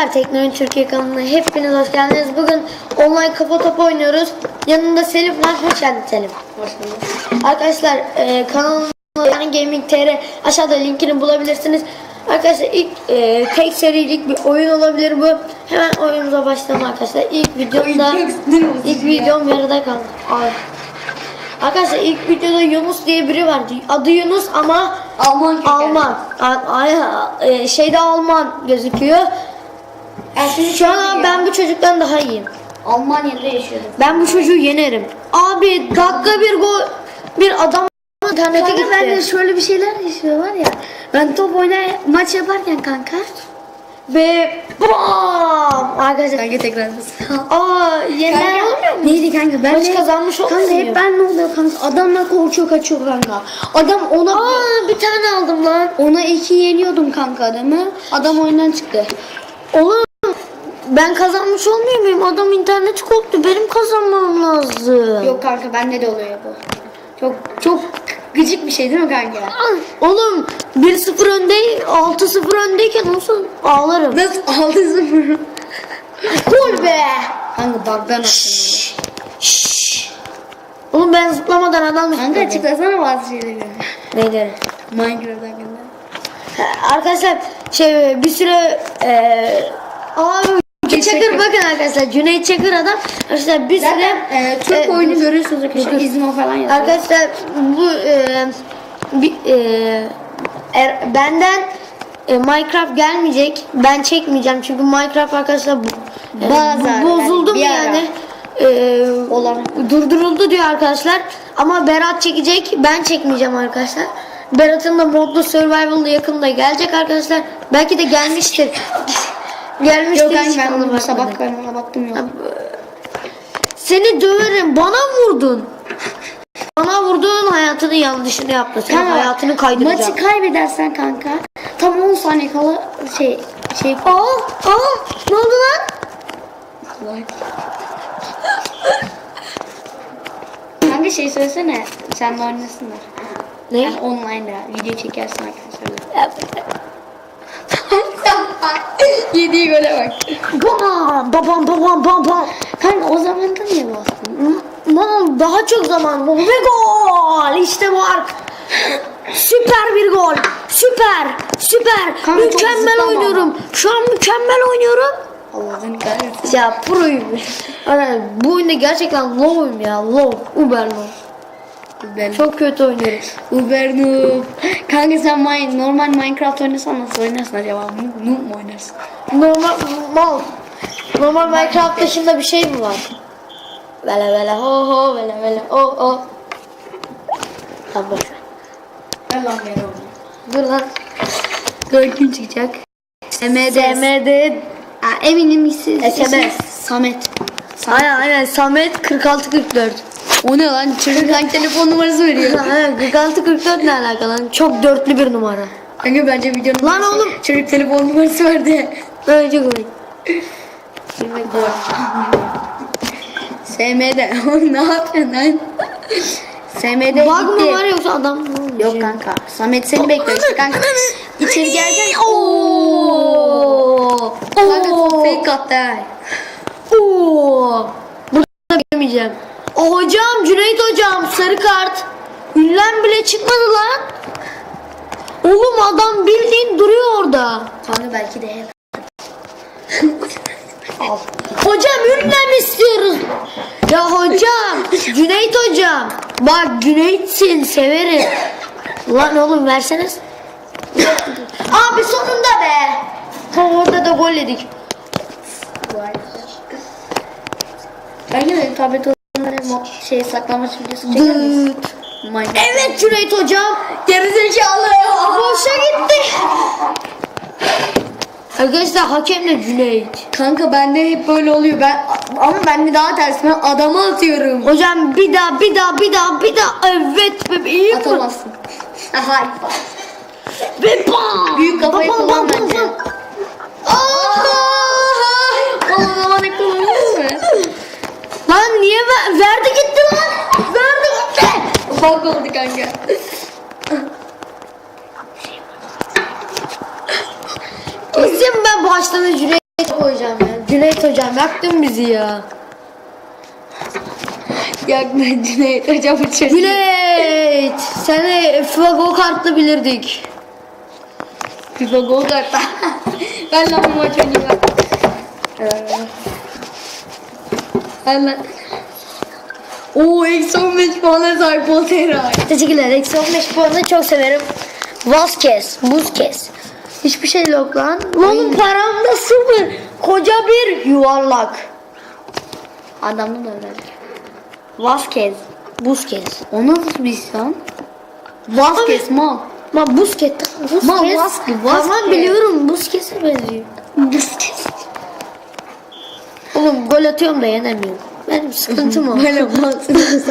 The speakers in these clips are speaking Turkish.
Arkadaşlar Teknoloji Türkiye kanalına hepiniz hoş geldiniz. Bugün online kafa topu oynuyoruz. Yanında Selim var. Hoş geldin Selim. Hoş bulduk. Arkadaşlar e, kanalımda yani Gaming TR aşağıda linkini bulabilirsiniz. Arkadaşlar ilk e, tek serilik bir oyun olabilir bu. Hemen oyunumuza başlayalım arkadaşlar. İlk videomda ilk videom yarıda kaldı. Ay. Arkadaşlar ilk videoda Yunus diye biri vardı. Adı Yunus ama Alman kökenli. Alman. A- ay- e, şeyde Alman gözüküyor. Ersin Şu an ben bu çocuktan daha iyiyim. Almanya'da yaşıyordum. Ben bu çocuğu yenerim. Abi dakika bir gol bir adam internete Kanka gitti. ben de şöyle bir şeyler yaşıyor var ya. Ben top oynay maç yaparken kanka. Ve bam! Arkadaşlar Kanka tekrar aa yener? Neydi kanka ben Maç de- kazanmış Kanka olmuyor. hep ben ne oluyor kanka adamla koşuyor kaçıyor kanka. Adam ona Aa bir tane aldım lan. ona iki yeniyordum kanka adamı. Adam oyundan çıktı. Oğlum ben kazanmış olmuyor muyum? Adam interneti koptu. Benim kazanmam lazım. Yok kanka bende de oluyor bu. Çok çok gıcık bir şey değil mi kanka? Oğlum 1-0 önde 6-0 öndeyken nasıl ağlarım? Nasıl 6-0? Gol be! Kanka bug'dan attım Oğlum ben zıplamadan adam onu. Kanka açıklasana bazı şeyleri. Neyleri? Minecraft hakkında. Arkadaşlar şey bir süre eee Aa, Cüneyt Çakır bakın arkadaşlar Cüneyt Çakır adam arkadaşlar bir süre Zaten e, Türk e, oyunu görüyorsunuz arkadaşlar. İzmo falan yazıyor. arkadaşlar bu eee bir, eee, er- benden e, Minecraft gelmeyecek ben çekmeyeceğim çünkü Minecraft arkadaşlar bu, e, aralar, bozuldu mu ara. yani Eee, Olan. durduruldu diyor arkadaşlar ama Berat çekecek ben çekmeyeceğim arkadaşlar Berat'ın da modlu survival'da yakında gelecek arkadaşlar belki de gelmiştir gelmiştir Yok kanka ben onu sabah kanala baktım yok. Seni döverim. Bana vurdun. Bana vurdun hayatının yanlışını yaptın. Senin Kanka, hayatını kaydıracağım. Maçı kaybedersen kanka tam 10 saniye kala şey şey Aa, aa, ne oldu lan? Kanka şey söylesene sen de oynasınlar. Ne? Yani online'da video çekersin arkadaşlarla. Yediği gole bak. Bam, babam, babam, bam, bam. Kanka o zaman da niye bastın? Lan daha çok zaman bu. Ve gol. İşte bu ark. Süper bir gol. Süper. Süper. Kanka mükemmel oynuyorum. Şu an mükemmel oynuyorum. Allah'ın kahretsin. Ya proyum. Yani bu oyunda gerçekten low'um ya. Low. Uber low. Ben Çok kötü oynuyorum. Uber noob. Kanka sen min- normal Minecraft oynasan nasıl oynarsın acaba? Noob, mu oynarsın? Normal mal. Normal Minecraft dışında bir şey mi var? Vele vele ho ho vele vele o o. Tamam boş ver. Ben lan ben Dur lan. Çıkacak. SMD. SMD. Aa, eminim siz. SMS. Samet. Aynen aynen Samet 46 44. O ne lan? Çocuk hangi telefon numarası veriyor? Aynen 46 44 ne alaka lan? Çok dörtlü bir numara. Kanka bence videonun Lan oğlum. Çocuk telefon numarası verdi. Böyle çok komik. SMD. Oğlum ne yapıyorsun lan? SMD Bug mı gitti. var yoksa adam mı? Yok kanka. Samet seni bekliyor işte kanka. İçeri geleceksin. Oo. Kanka Oo. fake attı ha. Oo. Burada giremeyeceğim. O hocam Cüneyt hocam sarı kart. Ünlem bile çıkmadı lan. Oğlum adam bildiğin duruyor orada. Kanka belki de hep. Hocam ünlem istiyoruz. Ya hocam Cüneyt hocam. Bak Cüneyt'sin severim. Lan oğlum verseniz. Abi sonunda be. Ha, orada da gol yedik. Kanka benim tablet mo- şey saklamaç videosu çeker. Evet Cüneyt hocam. Gerizekalı. Boşa gitti. Arkadaşlar hakem de Cüneyt. Kanka bende hep böyle oluyor. Ben ama bende daha ters. Ben adama atıyorum. Hocam bir daha bir daha bir daha bir daha evet bebeğim. Atamazsın. Aha. Ve bam. Büyük kafayı kullan bence. zaman ne kullanıyorsun? Lan niye ver, verdi gitti lan. Verdi gitti. Bak oldu kanka. Kesin ben baştan Cüneyt Cüneyt hocam yaktın bizi ya. Yakma Cüneyt hocam uçuyor. Cüneyt seni FIFA Go kartlı bilirdik. FIFA gol kartı. ben lan bu maç oynayayım. Lan. Oo eksi 15 puana sahip oldu herhalde. Teşekkürler. Eksi 15 puanı çok severim. Vazquez, Busquez. Hiçbir şey yok lan. Oğlum paramda sıfır. Koca bir yuvarlak. Adamı da öyle. Vazquez, Busquez. O nasıl bir lan? Vazquez mal. Ma Busquez, Busquez. Ma, Vasquez, Tamam biliyorum Busquez'e benziyor. Busquez. Oğlum gol atıyorum da yenemiyorum. Benim sıkıntım o. Böyle gol atıyorum.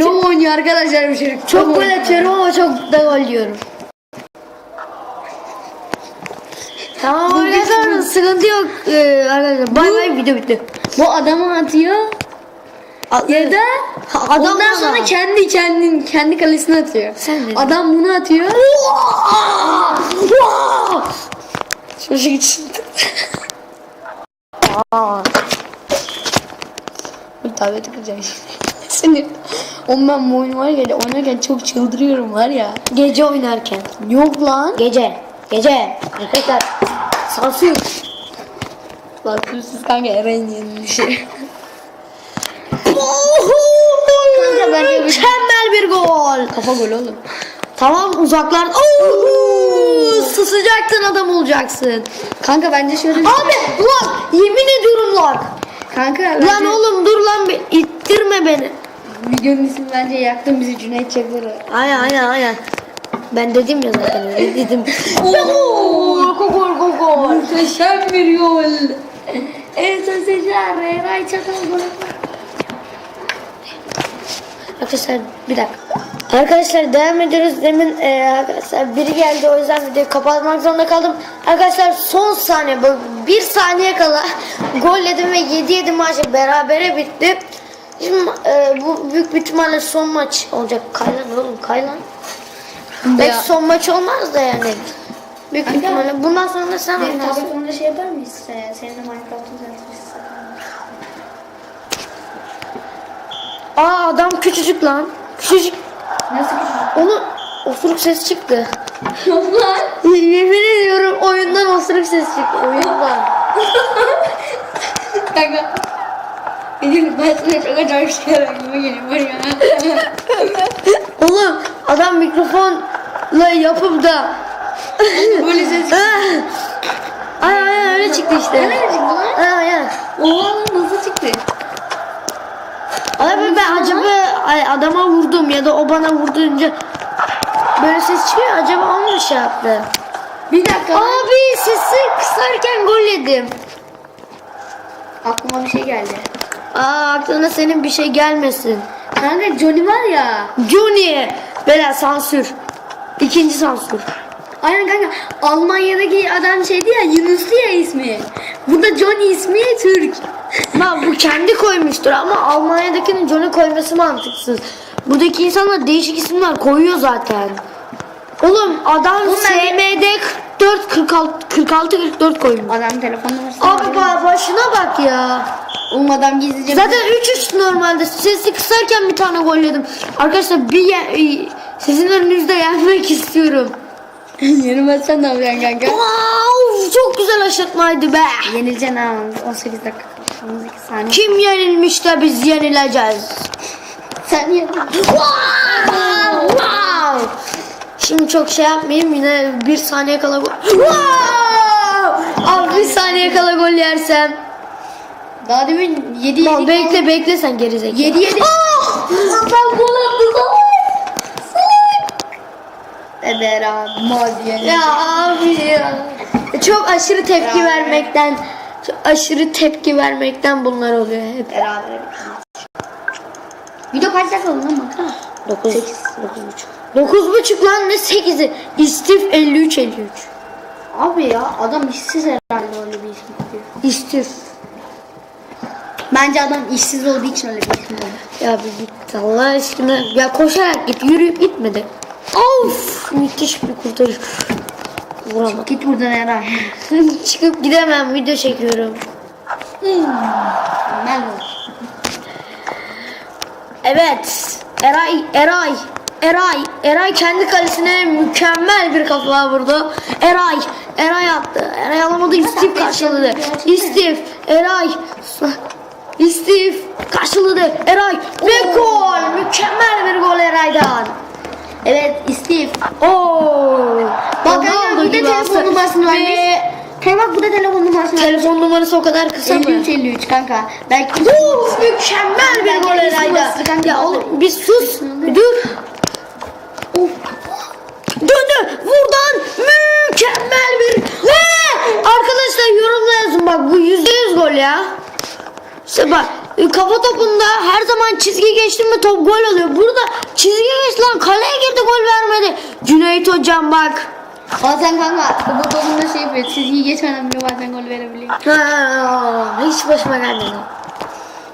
Low oynuyor arkadaşlar bu çocuk. Çok gol atıyorum ama çok da gol yiyorum. Tamam öyle sonra sıkıntı yok ee, arkadaşlar. Bay bay video bitti. Bu adamı atıyor. Ya da adam ondan sonra bana. kendi kendin kendi kalesine atıyor. Sen de. Adam bunu atıyor. Çocuk için. Aa. Bir tableti kıracağım şimdi. Sinir. Oğlum ben bu oyunu var ya oynarken çok çıldırıyorum var ya. Gece oynarken. Yok lan. Gece. Gece. Arkadaşlar. Sansür. Siz kanka Eren yenilişi. Kanka bence mükemmel bir gol. Kafa gol oğlum. Tamam uzaklar. Oo! Sızacaksın adam olacaksın. Kanka bence şöyle bir... Abi lan yemin ediyorum lan. Kanka bence... Lan oğlum dur lan bir ittirme beni. Videonun ismi bence yaktın bizi Cüneyt Çakır'ı. Aynen aynen aynen. Ben dedim ya zaten dedim. Oo! gol gol gol. Muhteşem bir gol. Evet sözler. Eray Çakır gol. Arkadaşlar bir dakika. Arkadaşlar devam ediyoruz. Demin e, arkadaşlar biri geldi o yüzden videoyu kapatmak zorunda kaldım. Arkadaşlar son saniye böyle bir saniye kala gol yedim ve 7-7 maçı berabere bitti. Şimdi e, bu büyük bir ihtimalle son maç olacak. Kaylan oğlum Kaylan. Belki son maç olmaz da yani. Büyük Kanka. ihtimalle. Bundan sonra da sen oynarsın. telefonda şey yapar mıyız? Ee, Senin de Minecraft'ın tanıtmışsın. Aa adam küçücük lan. Küçücük. Nasıl Onun osuruk ses çıktı. Yemin ediyorum oyundan osuruk ses çıktı. Oyundan. Kanka. Benim ben sana çok acayip şeyler aklıma geliyor var ya. Oğlum adam mikrofonla yapıp da Böyle ses. ay ay öyle çıktı işte. Öyle çıktı lan? Ay ay ay. Oha nasıl çıktı? Abi ben acaba ay, adama vurdum ya da o bana vurduğunca böyle ses çıkıyor acaba o mu şey yaptı? Bir dakika. Abi sesi kısarken gol yedim. Aklıma bir şey geldi. Aa aklına senin bir şey gelmesin. Kanka Johnny var ya. Juni. Bela sansür. İkinci sansür. Aynen kanka Almanya'daki adam şeydi ya Yunus'tu ya ismi. Bu da Johnny ismi Türk. Lan bu kendi koymuştur ama Almanya'dakinin Johnny koyması mantıksız. Buradaki insanlar değişik isimler koyuyor zaten. Oğlum adam SMD 44 46 46 44 koymuş. Adam telefon numarası Abi ba- başına bak ya. Oğlum adam gizlice Zaten 3-3 normalde. Sesi kısarken bir tane gol yedim. Arkadaşlar bir ye- sizin önünüzde yenmek istiyorum. Yenilmezsen ne yapacaksın kanka? Wow, çok güzel aşırtmaydı be. Yenileceksin ha 18 dakika. 18 saniye. Kim yenilmiş de biz yenileceğiz. Sen yenildin. Wow! wow. Şimdi çok şey yapmayayım yine bir saniye kala gol. Wow! Abi bir saniye kala gol yersem. Daha demin 7 Lan 7 bekle bekle sen gerizekalı. 7 7. Ah! Ben gol attım. Eder abi. Ya abi ya. Çok aşırı tepki Bravo. vermekten aşırı tepki vermekten bunlar oluyor hep. Beraber. Video kaç dakika oldu lan baksana. 9 9 buçuk. 9 buçuk lan ne 8'i? İstif 53 53. Abi ya adam işsiz herhalde öyle bir isim tutuyor. İstif. Bence adam işsiz olduğu için öyle bir isim oldu. Ya bir git Allah aşkına. Ya koşarak git yürüyüp gitmedi. Of müthiş bir kurtarış. Vuramadım. Git buradan Eray. Çıkıp gidemem video çekiyorum. Ben Evet. Eray, Eray, Eray, Eray kendi kalesine mükemmel bir kafa vurdu. Eray, Eray attı. Eray alamadı. İstif karşıladı. İstif, Eray, İstif karşıladı. Eray ve gol. Mükemmel bir gol Eray'dan. Evet Steve. Oo. Burada gibi telefon numarasını vermiş. Ve Kanka bak burada telefon numarasını vermiş. telefon numarası o kadar kısa mı? 53 53 kanka. Belki Uf, mükemmel bir gol kanka. Ya oğlum bir sus. Bir dur. Of. Döndü. Buradan mükemmel bir ve arkadaşlar yorumla yazın bak bu yüzde yüz gol ya. İşte bak kafa topunda her zaman çizgi geçti mi top gol oluyor. Burada çizgi geçti lan kaleye girdi gol vermedi. Cüneyt hocam bak. Bazen kanka bu topunda şey yapıyor. Çizgiyi geçmeden bile bazen gol verebiliyor. Ha, hiç başıma gelmedi.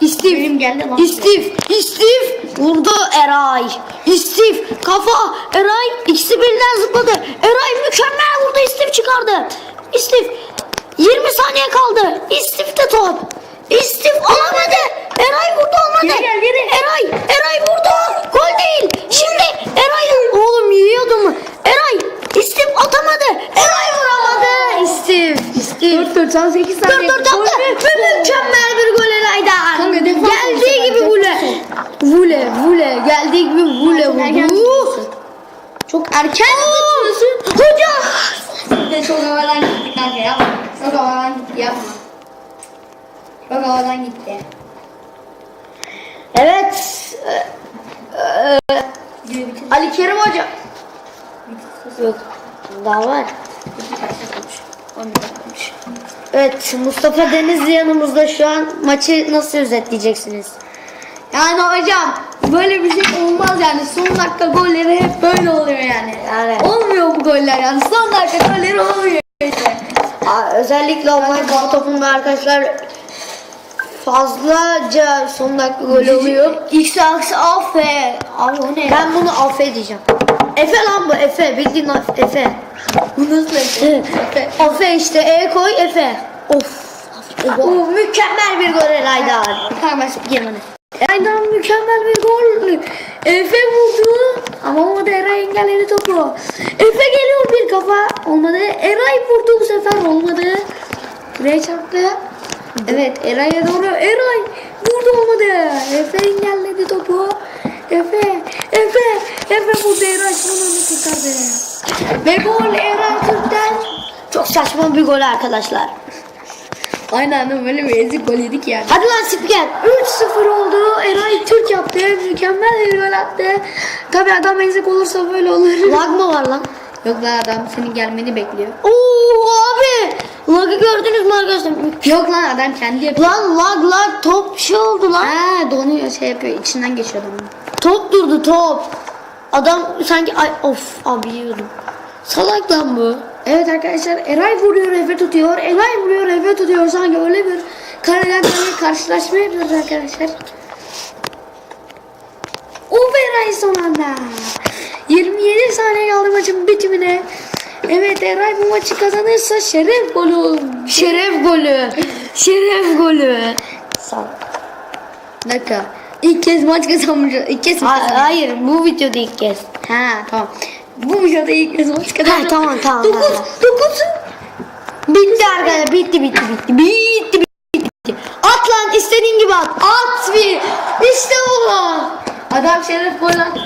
İstif. Benim geldi lan. İstif. İstif. Vurdu Eray. İstif. Kafa. Eray. ikisi birden zıpladı. Eray mükemmel vurdu. İstif çıkardı. İstif. 20 saniye kaldı. İstif'te top. İstif alamadı. Eray vurdu olmadı. 98 saniye. Dur dur dur. Ve mükemmel bir gole Laydan. Geldiği gibi vule. Şey. Vule vule. Geldiği gibi vule vurdu. Çok erken. Hocam. Çok havadan gitti kanka yapma. Çok havadan gitti yapma. Çok havadan gitti. Evet. Ali Kerim Hoca. Yok. Daha var. 11 Evet Mustafa Denizli yanımızda şu an maçı nasıl özetleyeceksiniz? Yani hocam böyle bir şey olmaz yani. Son dakika golleri hep böyle oluyor yani. Yani. Olmuyor bu goller yani. Son dakika golleri olmuyor işte. Aa, özellikle online kafa topunda arkadaşlar fazlaca son dakika gol oluyor. X aks afe. Abi o ne ya? Ben bunu affedeceğim. Efe lan bu Efe bildiğin Efe. Bu nasıl Efe? Efe işte E koy Efe. Of. Bu mükemmel bir gol ben spikerim hadi. Eray'dan mükemmel bir gol. Efe vurdu. Ama olmadı Eray engelledi topu. Efe geliyor bir kafa. Olmadı. Eray vurdu bu sefer. Olmadı. Buraya çarptı. Evet Eray'a doğru. Eray vurdu olmadı. Efe engelledi topu. Efe. Efe. Efe vurdu. Eray son anda kurtardı. Ve gol Eray Türk'ten. Çok saçma bir gol arkadaşlar. Aynı anda böyle bir ezik gol yedik yani. Hadi lan spiker. 3-0 oldu. Eray Türk yaptı. Mükemmel bir gol attı. Tabi adam ezik olursa böyle olur. Lag mı var lan? Yok lan adam senin gelmeni bekliyor. Oo abi. Lag'ı gördünüz mü arkadaşlar? Yok lan adam kendi yapıyor. Lan lag lag top şey oldu lan. Ha donuyor şey yapıyor. içinden geçiyor adamın. Top durdu top. Adam sanki ay of abi biliyordum. Salak lan bu. Evet arkadaşlar Eray vuruyor Efe tutuyor. Eray vuruyor Efe tutuyor. Sanki öyle bir kareden kareye karşılaşma yapıyoruz arkadaşlar. Of Eray son anda. 27 saniye kaldı maçın bitimine. Evet Eray bu maçı kazanırsa şeref golü. Şeref golü. Şeref golü. Sağ dakika. İlk kez maç kazanmış. İlk kez mi kazanmış? hayır bu videoda ilk kez. Ha tamam. Bu videoda ilk kez maç kazanmış. Ha, tamam, tamam, 9 tamam. 9 Bitti arkadaşlar bitti bitti bitti. Bitti bitti. bitti. At lan istediğin gibi at. At bir. İşte bu. Adam şeref gol attı.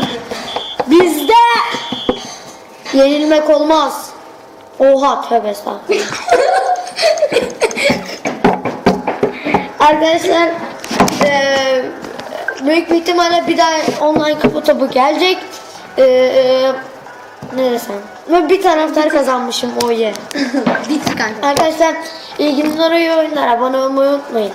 Bizde yenilmek olmaz. Oha tövbe estağfurullah. Arkadaşlar eee büyük bir ihtimalle bir daha online kapı topu gelecek. Eee ne desem. Ve bir taraftar kazanmışım o ye. Bitti kanka. Arkadaşlar günler iyi oyunlar. Abone olmayı unutmayın.